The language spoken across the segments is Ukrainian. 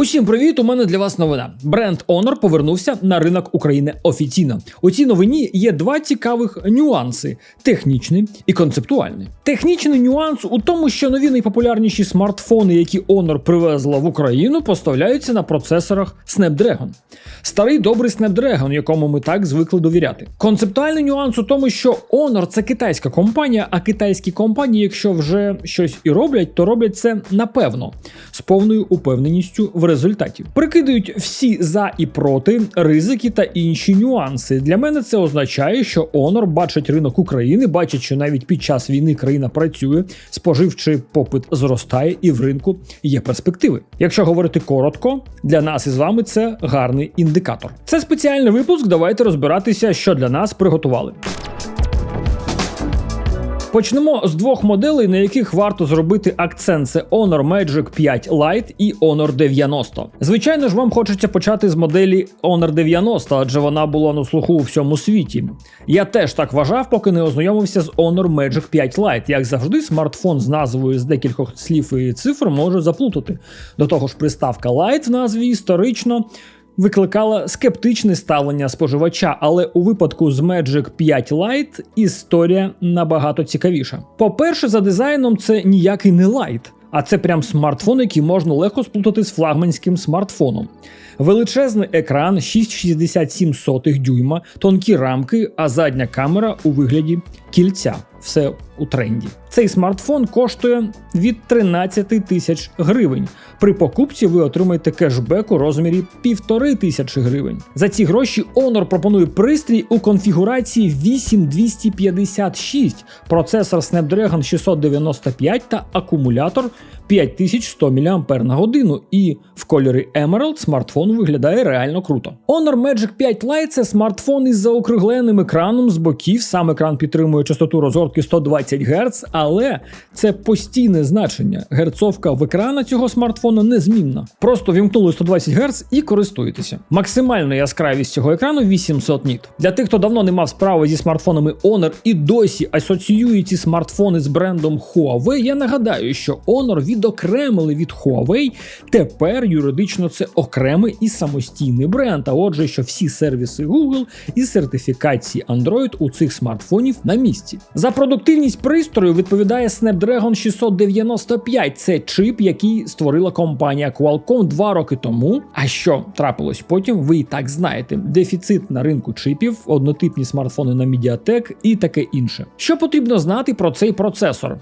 Усім привіт! У мене для вас новина. Бренд Honor повернувся на ринок України офіційно. У цій новині є два цікавих нюанси: технічний і концептуальний. Технічний нюанс у тому, що нові найпопулярніші смартфони, які Honor привезла в Україну, поставляються на процесорах Snapdragon. Старий добрий Snapdragon, якому ми так звикли довіряти. Концептуальний нюанс у тому, що Honor це китайська компанія, а китайські компанії, якщо вже щось і роблять, то роблять це напевно з повною упевненістю в результаті. Прикидають всі за і проти, ризики та інші нюанси. Для мене це означає, що Honor бачить ринок України, бачить, що навіть під час війни країна працює, споживчий попит зростає і в ринку є перспективи. Якщо говорити коротко, для нас із вами це гарний індикатор. Це спеціальний випуск. Давайте розбиратися, що для нас приготували. Почнемо з двох моделей, на яких варто зробити акцент: це Honor Magic 5 Lite і Honor 90. Звичайно ж, вам хочеться почати з моделі Honor 90, адже вона була на слуху у всьому світі. Я теж так вважав, поки не ознайомився з Honor Magic 5 Lite. Як завжди, смартфон з назвою з декількох слів і цифр може заплутати. До того ж, приставка Lite в назві історично викликала скептичне ставлення споживача, але у випадку з Magic 5 Lite історія набагато цікавіша. По-перше, за дизайном це ніякий не Lite, а це прям смартфон, який можна легко сплутати з флагманським смартфоном. Величезний екран 6,67 дюйма, тонкі рамки, а задня камера у вигляді кільця. Все у тренді. Цей смартфон коштує від 13 тисяч гривень. При покупці ви отримаєте кешбек у розмірі півтори тисячі гривень. За ці гроші Honor пропонує пристрій у конфігурації 8256, процесор Snapdragon 695 та акумулятор 5100 мАч на годину. І в кольорі Emerald смартфон виглядає реально круто. Honor Magic 5 Lite це смартфон із заокругленим екраном з боків. Сам екран підтримує частоту розгортки 120 Гц, але це постійне значення. Герцовка в екрана цього смартфона незмінна. Просто вімкнули 120 Гц і користуєтеся. Максимальна яскравість цього екрану 800 ніт. Для тих, хто давно не мав справи зі смартфонами Honor і досі асоціює ці смартфони з брендом Huawei, я нагадаю, що Honor відокремили від Huawei. Тепер юридично це окремий і самостійний бренд. А отже, що всі сервіси Google і сертифікації Android у цих смартфонів на місці. За продуктивність пристрою відповідає Snapdragon 695. Це чип, який створила компанія Qualcomm два роки тому. А що трапилось потім? Ви і так знаєте: дефіцит на ринку чипів, однотипні смартфони на Mediatek і таке інше. Що потрібно знати про цей процесор?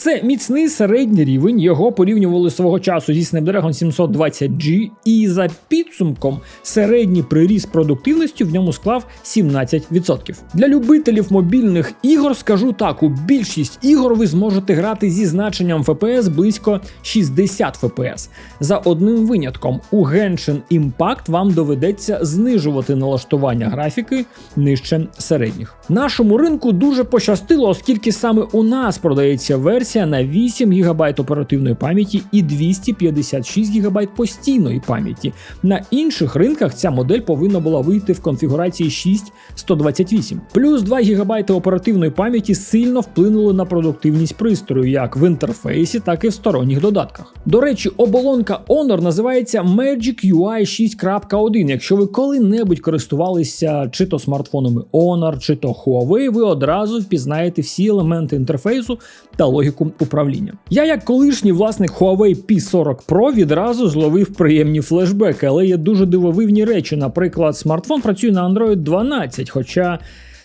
Це міцний середній рівень. Його порівнювали свого часу зі Snapdragon 720G, і за підсумком середній приріст продуктивності в ньому склав 17%. Для любителів мобільних ігор скажу так: у більшість ігор ви зможете грати зі значенням FPS близько 60 FPS. За одним винятком, у Genshin Impact вам доведеться знижувати налаштування графіки нижче середніх. Нашому ринку дуже пощастило, оскільки саме у нас продається версія версія на 8 ГБ оперативної пам'яті і 256 ГБ постійної пам'яті. На інших ринках ця модель повинна була вийти в конфігурації 6128. Плюс 2 ГБ оперативної пам'яті сильно вплинули на продуктивність пристрою як в інтерфейсі, так і в сторонніх додатках. До речі, оболонка Honor називається Magic UI 6.1. Якщо ви коли-небудь користувалися чи то смартфонами Honor, чи то Huawei, ви одразу впізнаєте всі елементи інтерфейсу та логіку управління. Я, як колишній власник Huawei P40 Pro, відразу зловив приємні флешбеки, але є дуже дивовивні речі. Наприклад, смартфон працює на Android 12, хоча.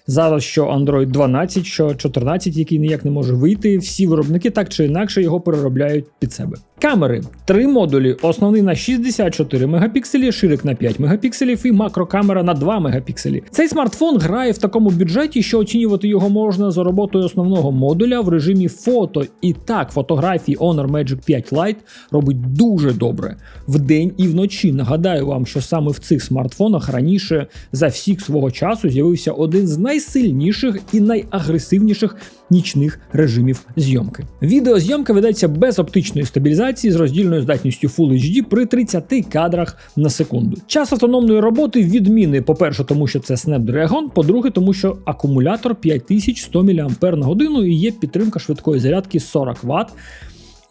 Зараз що Android 12, що 14, який ніяк не може вийти, всі виробники так чи інакше його переробляють під себе. Камери три модулі: основний на 64 мегапікселі, ширик на 5 мегапікселів і макрокамера на 2 мегапікселі. Цей смартфон грає в такому бюджеті, що оцінювати його можна за роботою основного модуля в режимі фото. І так, фотографії Honor Magic 5 Lite робить дуже добре вдень і вночі. Нагадаю вам, що саме в цих смартфонах раніше за всіх свого часу з'явився один з найсильніших і найагресивніших нічних режимів зйомки. Відеозйомка ведеться без оптичної стабілізації з роздільною здатністю Full HD при 30 кадрах на секунду. Час автономної роботи відміни, по-перше, тому що це Snapdragon, по-друге, тому що акумулятор 5100 мАч і є підтримка швидкої зарядки 40 Вт.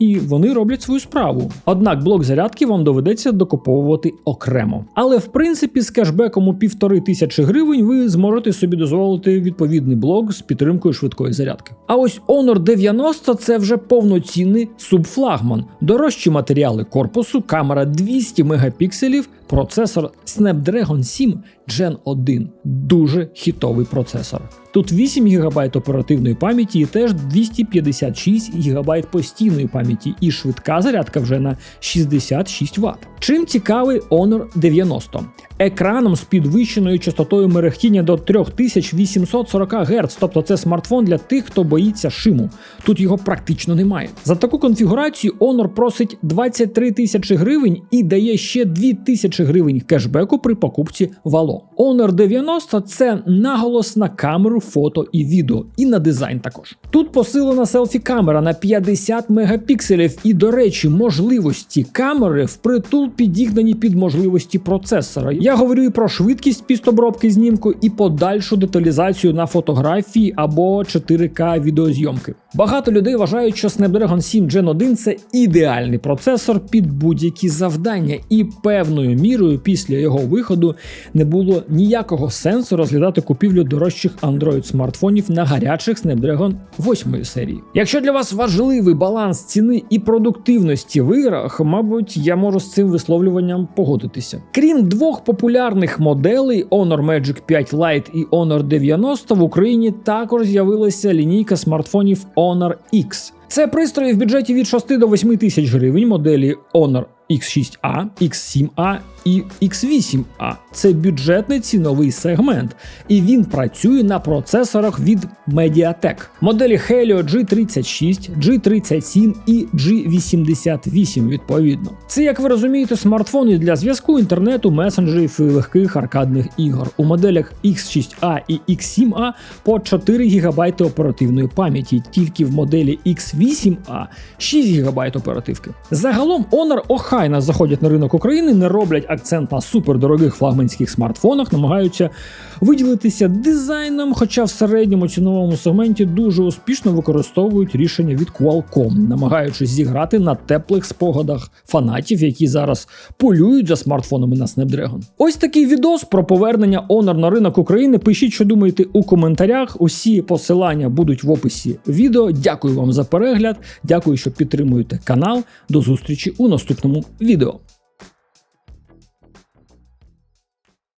І вони роблять свою справу. Однак блок зарядки вам доведеться докуповувати окремо. Але в принципі з кешбеком у півтори тисячі гривень ви зможете собі дозволити відповідний блок з підтримкою швидкої зарядки. А ось Honor 90 це вже повноцінний субфлагман, дорожчі матеріали корпусу, камера 200 мегапікселів, процесор Snapdragon 7 Gen 1. Дуже хітовий процесор. Тут 8 ГБ оперативної пам'яті і теж 256 ГБ постійної пам'яті, і швидка зарядка вже на 66 Вт. Чим цікавий Honor 90? Екраном з підвищеною частотою мерехтіння до 3840 Гц, тобто це смартфон для тих, хто боїться шиму. Тут його практично немає. За таку конфігурацію Honor просить 23 тисячі гривень і дає ще 2 тисячі гривень кешбеку при покупці вало. Honor 90 це наголос на камеру, фото і відео, і на дизайн також. Тут посилена селфі-камера на 50 мегапікселів, і, до речі, можливості камери впритул підігнані під можливості процесора. Я говорю і про швидкість пістобробки знімку, і подальшу деталізацію на фотографії або 4К відеозйомки. Багато людей вважають, що Snapdragon 7 Gen 1 це ідеальний процесор під будь-які завдання, і певною мірою після його виходу не було ніякого сенсу розглядати купівлю дорожчих Android смартфонів на гарячих Snapdragon 8 серії. Якщо для вас важливий баланс ціни і продуктивності в іграх, мабуть, я можу з цим висловлюванням погодитися. Крім двох популярних моделей Honor Magic 5 Lite і Honor 90 в Україні також з'явилася лінійка смартфонів Honor X. Це пристрої в бюджеті від 6 до 8 тисяч гривень моделі Honor X6A, X7A і X8A. Це бюджетний ціновий сегмент, і він працює на процесорах від Mediatek. Моделі Helio G36, G37 і G88 відповідно. Це, як ви розумієте, смартфони для зв'язку, інтернету, месенджерів і легких аркадних ігор. У моделях X6A і X7A по 4 ГБ оперативної пам'яті, тільки в моделі X8A 6 ГБ оперативки. Загалом Honor охайно заходять на ринок України, не роблять акцент на супердорогих флагманських смартфонах, намагаються виділитися дизайном, хоча в середньому ціновому сегменті дуже успішно використовують рішення від Qualcomm, намагаючись зіграти на теплих спогадах фанатів, які зараз полюють за смартфонами на Snapdragon. Ось такий відос про повернення Honor на ринок України. Пишіть, що думаєте у коментарях. Усі посилання будуть в описі відео. Дякую вам за перегляд. Дякую, що підтримуєте канал. До зустрічі у наступному відео.